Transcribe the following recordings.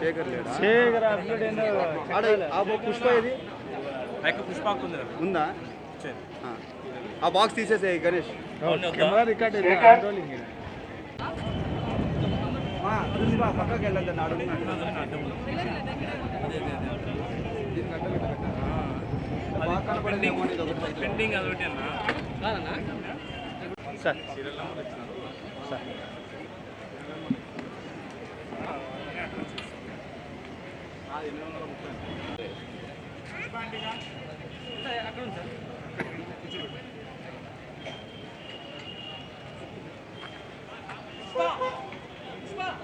శేఖర్ లేడా? శేఖర్ పుష్ప ఏది? పుష్పాకు ఉంది? ఉందా ఆ. ఆ బాక్స్ తీసేసే గణేష్. కెమెరా రికార్డ్ కంట్రోలింగ్ పక్కకి వెళ్ళద్దు నాడు పెండింగ్ అదొకటి అన్న? సార్. అక్కడ ఉంది sir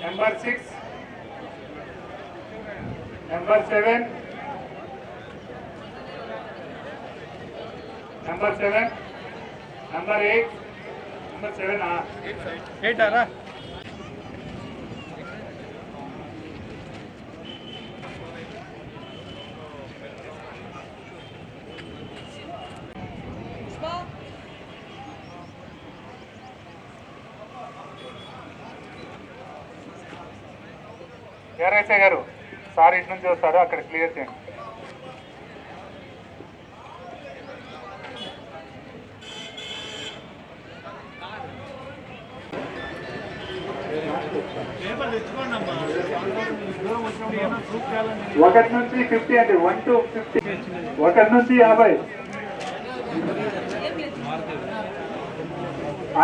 number six number seven number seven number eight number seven eight ఎర్ఐసే గారు సార్ ఇటు నుంచి వస్తారు అక్కడ క్లియర్ చేయండి. ఒకటి నుంచి ఫిఫ్టీ అండి వన్ టు ఫిఫ్టీ. ఒకటి నుంచి యాభై.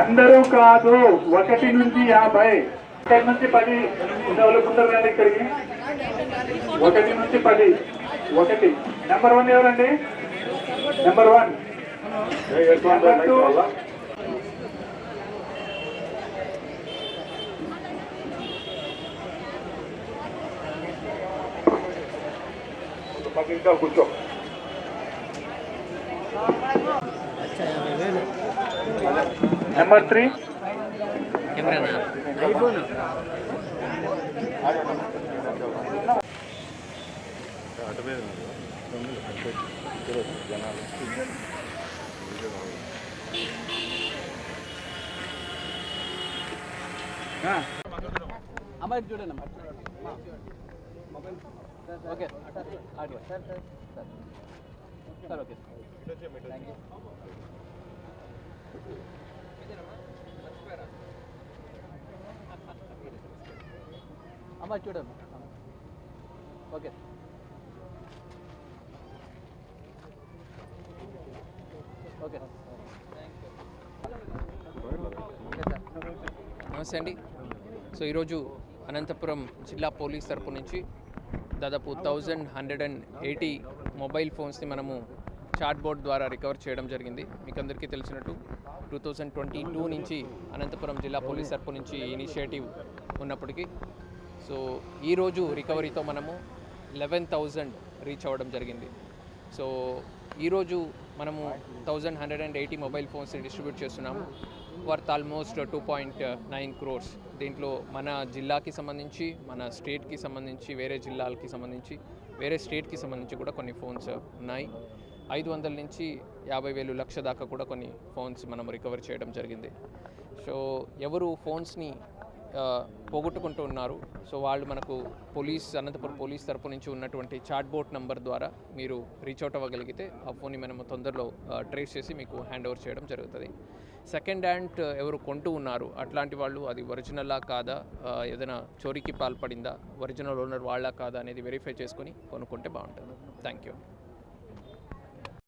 అందరూ కాదు ఒకటి నుంచి యాభై. ఒకటి నుంచి పది డెవలప్ రండి ఇక్కడికి? ఒకటి నుంచి పది ఒకటి. నెంబర్ వన్ ఎవరండి? నెంబర్ వన్ నెంబర్ టూ కూర్చో నెంబర్ త్రీ అమ్మాయి చూడండి అమ్మా. Okay. Sir sir sir. Okay. Thank you అమ్మాయి చూడమ్మా ఓకే. ఓకే. నమస్తే అండి. సో ఈరోజు అనంతపురం జిల్లా పోలీస్ తరపు నుంచి దాదాపు thousand hundred and eighty mobile ఫోన్స్ని మనము చాట్ బోర్డ్ ద్వారా రికవర్ చేయడం జరిగింది. మీకు అందరికీ తెలిసినట్టు టూ థౌజండ్ ట్వంటీ టూ నుంచి అనంతపురం జిల్లా పోలీస్ తరపు నుంచి ఇనిషియేటివ్ ఉన్నప్పటికీ సో ఈరోజు రికవరీతో మనము లెవెన్ థౌజండ్ రీచ్ అవ్వడం జరిగింది. సో ఈరోజు మనము thousand hundred and eighty mobile ఫోన్స్ని distribute చేస్తున్నాము. Worth almost two point nine crores దీంట్లో మన జిల్లాకి సంబంధించి మన స్టేట్కి సంబంధించి వేరే జిల్లాలకి సంబంధించి వేరే స్టేట్కి సంబంధించి కూడా కొన్ని ఫోన్స్ ఉన్నాయి. ఐదు వందల నుంచి యాభై వేలు లక్ష దాకా కూడా కొన్ని ఫోన్స్ మనం రికవర్ చేయడం జరిగింది. సో ఎవరు ఫోన్స్ని పోగొట్టుకుంటూ ఉన్నారు. సో వాళ్ళు మనకు పోలీస్ అనంతపురం పోలీస్ తరపు నుంచి ఉన్నటువంటి చాట్ బోట్ నంబర్ ద్వారా మీరు రీచ్ అవుట్ అవ్వగలిగితే ఆ ఫోన్ని మనము తొందరలో ట్రేస్ చేసి మీకు హ్యాండ్ ఓవర్ చేయడం జరుగుతుంది. సెకండ్ హ్యాండ్ ఎవరు కొంటూ ఉన్నారు అట్లాంటి వాళ్ళు అది ఒరిజినల్లా కాదా ఏదైనా చోరీకి పాల్పడిందా ఒరిజినల్ ఓనర్ వాళ్ళా కాదా అనేది వెరిఫై చేసుకొని కొనుక్కుంటే బాగుంటుంది. Thank you